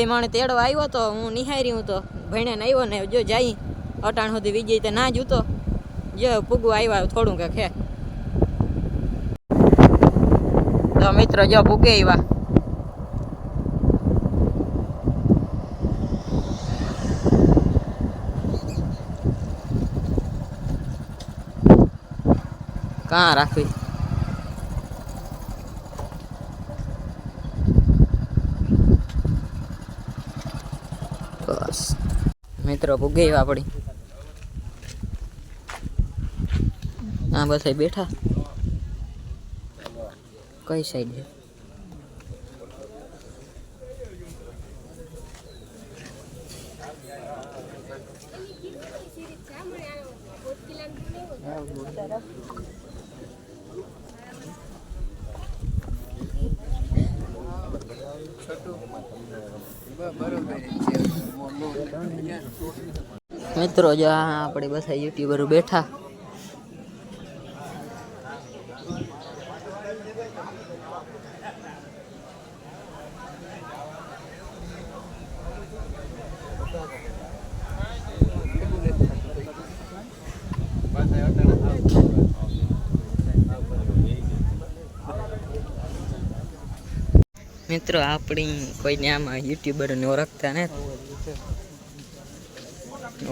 વિજય માણે તેડો આવ્યો તો હું નિહારી હું તો ભણીને આવ્યો ને જો જાય, અટાણ સુધી વિજય તો ના જ જો પૂગવા આવ્યા થોડું કે ખે. તો મિત્રો જો પૂગે આવ્યા. કાં રાખવી બસ મિત્રો પૂગે આવ્યા આપણી હા બસ અહીં બેઠા કઈ સાઈડ છે મિત્રો જો આપણે બધા યુટ્યુબરો બેઠા. મિત્રો આપણી કોઈને આમાં યુટ્યુબરને ઓળખતા ને?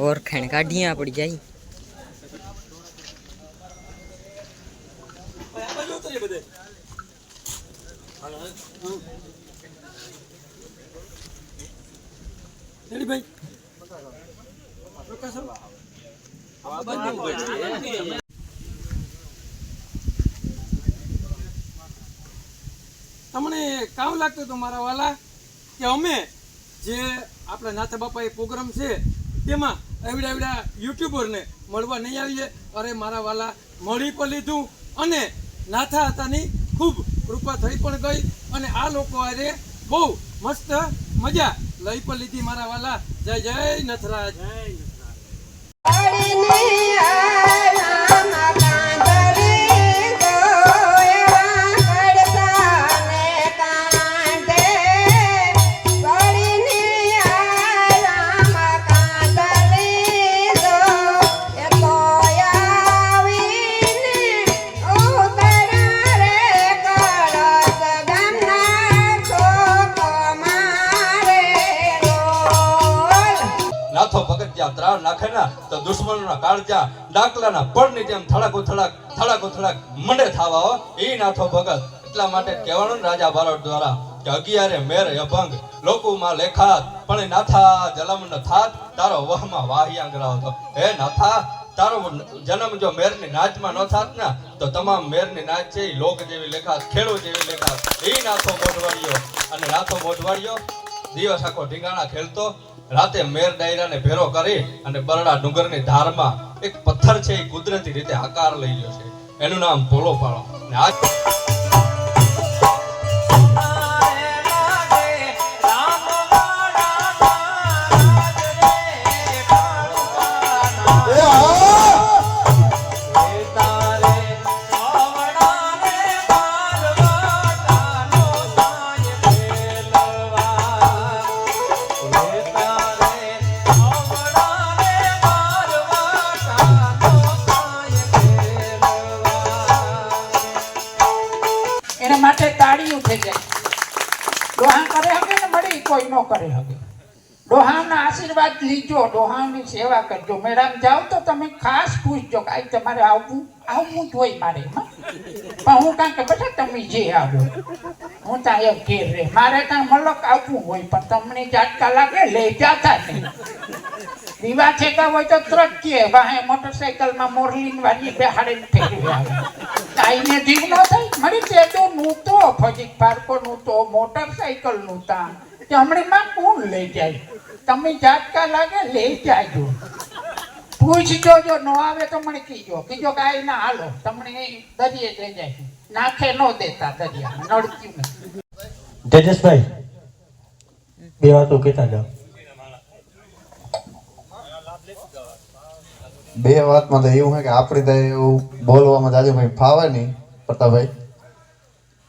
ઓળખાણ કાઢીએ આપણી જાય. તમને કામ લાગતું હતું મારા વાલા કે અમે જે આપણા નાથા બાપા એ પ્રોગ્રામ છે, તેમાં એવડા એવડા યુટ્યુબરને મળવા નહીં આવીએ. અરે મારા વાલા, મળી પણ લીધું અને નાથા હતાની ખૂબ કૃપા થઈ પણ ગઈ અને આ લોકો અરે બહુ મસ્ત મજા લઈ પણ લીધી મારા વાલા. જય જય નથરાજ નાથો નાખે ના તો દુશ્મનોના કાળજા ડાકલાના પડની જેમ થડાકો થડાક થડાકો થડાક મંડે થાવા હો. એ નાથો ભગત. એટલા માટે કહેવાનું રાજા બારોટ દ્વારા કે અગિયારે મેર અભંગ, લોકોમાં લેખાત, પણ નાથા જલમ ન થાત, તારો વહમાં વાહિયા ગરાવતો હે નાથા, તારો જન્મ જો મેરની નાચમાં ન થાત ને, તો તમામ મેરની નાચ છે એ લોક જેવી લેખાત, ખેડો જેવી લેખાત. એ નાથો મોઢવાડિયો. અને નાથો મોઢવાડિયો દિવસ આખો ઢીંગાણા ખેલતો રાતે મેર ડાયરાને ભેરો કરી અને બરડા ડુંગરની ધારમાં એક પથ્થર છે એ કુદરતી રીતે આકાર લઈ લ્યો છે. એનું નામ પાડો અને આજ ડોહા કરે હગે ને મળી કોઈ ન કરે હગે. ડોહાના આશીર્વાદ લીજો ડોહાની સેવા કરજો. મેડમ, જાઓ તો તમે ખાસ પૂછજો કે તમારે આવવું આવવું જ હોય મારે પણ હું કાંઈ કે બેટા તમે જે આવો. હું ત્યાં એમ ઘેર રે મારે ત્યાં મલક આવવું હોય, પણ તમને જાટકા લાગે લઈ જાતા નહીં. દીવા છેકા હોય તો ત્રક્કીએ વાહે મોટરસાઇકલમાં મોરલીન વાળી બેહાડે ફેરવી આવે કાઈને જીવ ન થાય. મળી તો નૂતો, ફજીક પાર્કો નૂતો મોટરસાઇકલ નૂતા. તે હમણાં કોણ લઈ જાય? તમે જાતકા લાગે, લઈ જાયજો પૂછજો જો ન આવે તો મને કીજો. કીજો કે આઈ ના હાલો, તમને દરિયે લઈ જાય. નાખે ન દેતા દરિયામાં નડક્યું નથી. બે વાતો કહેતા જાઓ. બે વાતમાં તો એવું છે કે આપણે તો એવું બોલવામાં જાજુ ભાઈ ફાવે નહીં, પ્રતાપભાઈ.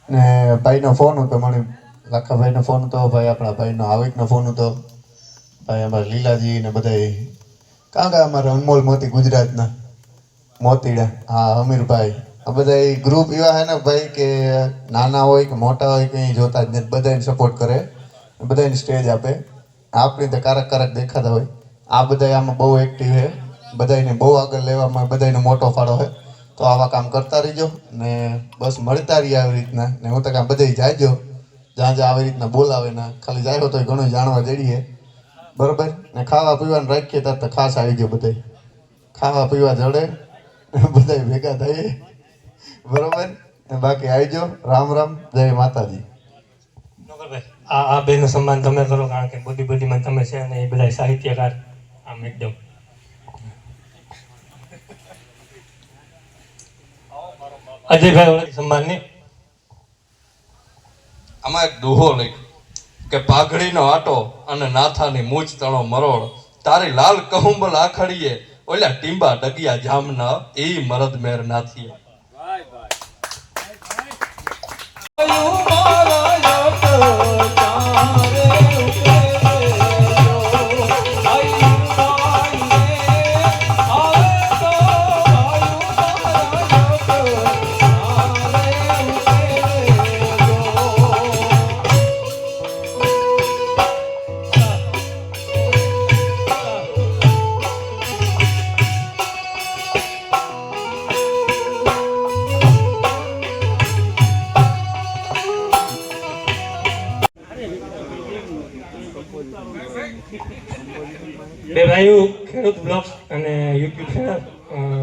ને ભાઈનો ફોન હતો મને લાખાભાઈનો ફોન હતો, ભાઈ આપણા ભાઈનો હાવિકનો ફોન હતો. ભાઈ અમારા લીલાજી ને બધાય. કાં કાં અમારા અનમોલ મોતી ગુજરાતના મોતીડા, હા, અમીરભાઈ. આ બધા ગ્રુપ એવા છે ને ભાઈ કે નાના હોય કે મોટા હોય કંઈ જોતા જ નથી બધાને સપોર્ટ કરે બધાને સ્ટેજ આપે. આપણી તો કારક કારક દેખાતા હોય. આ બધા આમાં બહુ એક્ટિવ છે. બધાને બહુ આગળ લેવામાં બધાને મોટો ફાળો હોય, તો આવા કામ કરતા રહીજો ને બસ મળતા રહીએ આવી રીતના. ને હું તો કામ બધે જાજો, જ્યાં જ્યાં આવી રીતના બોલાવે ને ખાલી જાય તો ઘણું જાણવા જડીએ. બરોબર? ને ખાવા પીવાનું રાખીએ ત્યારે તો ખાસ આવી ગયો બધાય. ખાવા પીવા જડે બધા ભેગા થઈએ. બરોબર? ને બાકી આવજો. રામ રામ. જય માતાજી. આ આ બેનું સન્માન તમે કરો, કારણ કે બધી બધીમાં તમે છે અને એ બધા સાહિત્યકાર આમ એકદમ. અજયભાઈ સન્માન આમાં એક દુહો લખ્યો કે પાઘડીનો આટો અને નાથાની મૂછ તણો મરોડ તારી લાલ કહુંબલ આખડીએ. ઓલા ટીંબા ડગિયા જામના એ મરદ મેર નાથીએ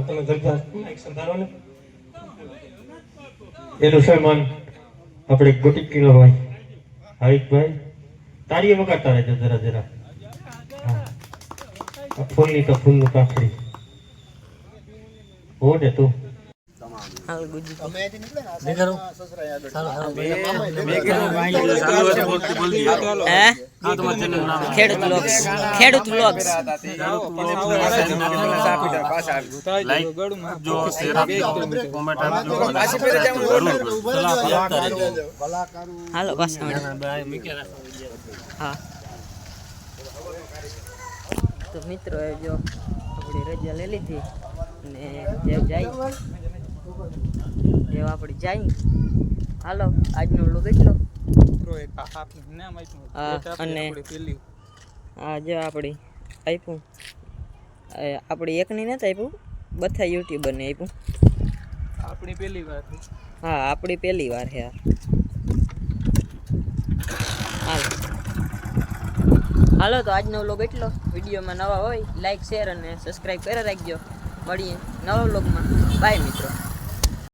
તમે ને? એનું સન્માન આપણે ગોટી કિલો ભાઈ હાવિકભાઈ તારીએ વગાડતા રહેજો જરા જરા. ફૂલની તો ફૂલનું કાંકડી. હો ને તું. ખેડૂત વ્લોગ્સ ખેડૂત વ્લોગ્સ હાલો પાછા હા. તો મિત્રો એ જો આપણી રજા લઈ લીધી ને જાય જેવ આપણી જાય હાલો આજનો લોગ એટલો. હા અને આ જો આપણી આપ્યું આપણી એકની નથી આપ્યું બધા યુટ્યુબરને આપ્યું આપણી પહેલી વાર હા આપણી પહેલી વાર છે હાલો. હાલો તો આજનો વ્લોગ એટલો. વિડીયોમાં નવા હોય લાઈક શેર અને સબસ્ક્રાઈબ કરી રાખજો. મળીએ નવા વ્લોગમાં બાય મિત્રો.